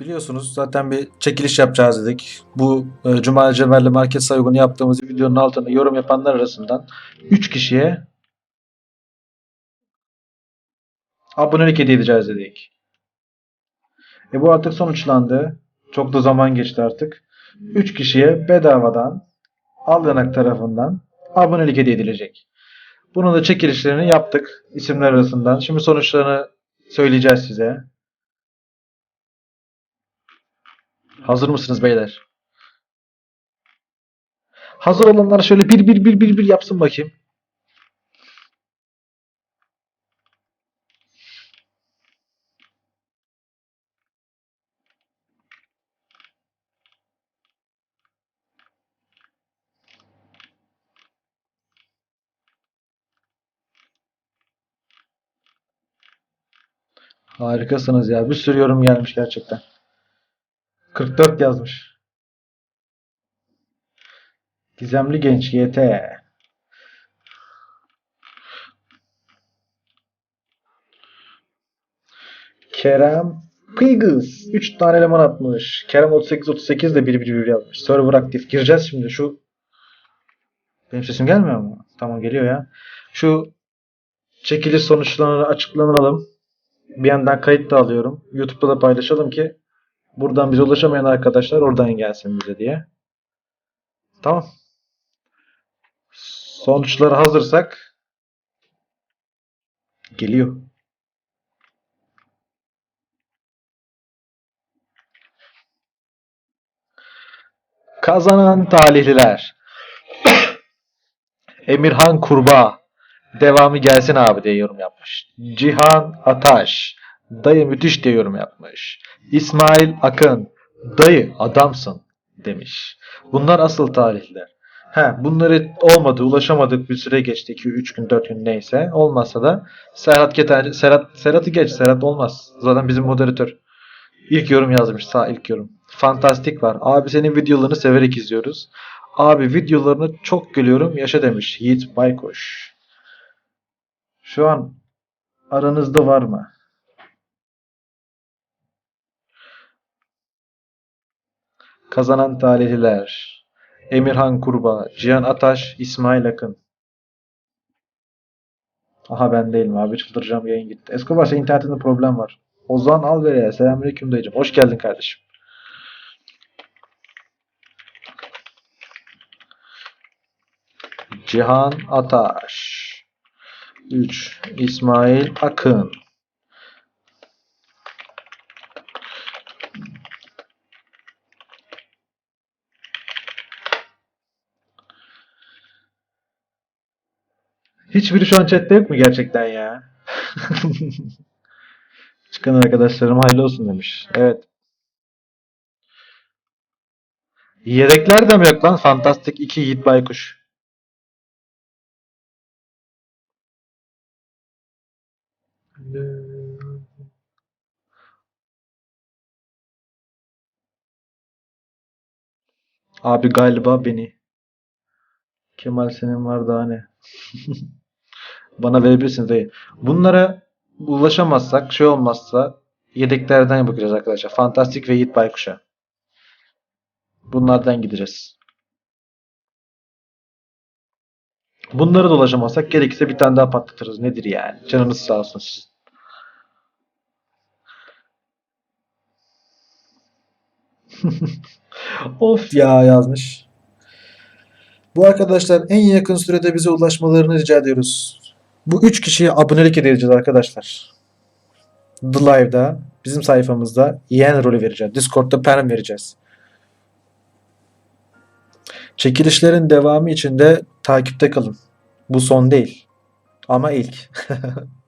Biliyorsunuz zaten bir çekiliş yapacağız dedik. Bu e, Cuma Cevherli Market Soygunu yaptığımız videonun altına yorum yapanlar arasından 3 kişiye abonelik hediye edeceğiz dedik. E bu artık sonuçlandı. Çok da zaman geçti artık. 3 kişiye bedavadan Aldanak tarafından abonelik hediye edilecek. Bunun da çekilişlerini yaptık isimler arasından. Şimdi sonuçlarını söyleyeceğiz size. Hazır mısınız beyler? Hazır olanlar şöyle bir bir bir bir bir yapsın bakayım. Harikasınız ya. Bir sürü yorum gelmiş gerçekten. 44 yazmış. Gizemli genç YT. Kerem Piggles 3 tane eleman atmış. Kerem 38 38 de 1 1 1 yazmış. Server aktif. Gireceğiz şimdi şu benim sesim gelmiyor mu? Tamam geliyor ya. Şu çekiliş sonuçlarını açıklanalım. Bir yandan kayıt da alıyorum. YouTube'da da paylaşalım ki buradan bize ulaşamayan arkadaşlar oradan gelsin bize diye. Tamam. Sonuçları hazırsak geliyor. Kazanan talihliler. Emirhan Kurba. Devamı gelsin abi diye yorum yapmış. Cihan Ataş. Dayı müthiş diye yorum yapmış. İsmail Akın. Dayı adamsın demiş. Bunlar asıl tarihler. He, bunları olmadı, ulaşamadık bir süre geçti. 2-3 gün, 4 gün neyse. Olmazsa da Serhat Keter, Serhat, Serhat'ı geç. Serhat olmaz. Zaten bizim moderatör. İlk yorum yazmış. Sağ ilk yorum. Fantastik var. Abi senin videolarını severek izliyoruz. Abi videolarını çok gülüyorum. Yaşa demiş. Yiğit Baykoş. Şu an aranızda var mı? Kazanan talihliler. Emirhan Kurba, Cihan Ataş, İsmail Akın. Aha ben değilim abi çıldıracağım yayın gitti. Escobar senin internetinde problem var. Ozan Alvere'ye selamünaleyküm dayıcım. Hoş geldin kardeşim. Cihan Ataş. 3. İsmail Akın. Hiçbiri şu an chatte yok mu gerçekten ya? Çıkan arkadaşlarım hayırlı olsun demiş. Evet. Yedekler de mi yok lan? Fantastik 2 Yiğit Baykuş. Abi galiba beni. Kemal senin var daha ne? Bana verebilirsiniz dayı. Bunlara ulaşamazsak, şey olmazsa yedeklerden bakacağız arkadaşlar. Fantastik ve Yiğit Baykuş'a. Bunlardan gideceğiz. Bunlara da ulaşamazsak gerekirse bir tane daha patlatırız. Nedir yani? Canınız sağ olsun sizin. of ya yazmış. Bu arkadaşlar en yakın sürede bize ulaşmalarını rica ediyoruz. Bu 3 kişiye abonelik edeceğiz arkadaşlar. The Live'da, bizim sayfamızda yeğen rolü vereceğiz. Discord'da perm vereceğiz. Çekilişlerin devamı için de takipte kalın. Bu son değil. Ama ilk.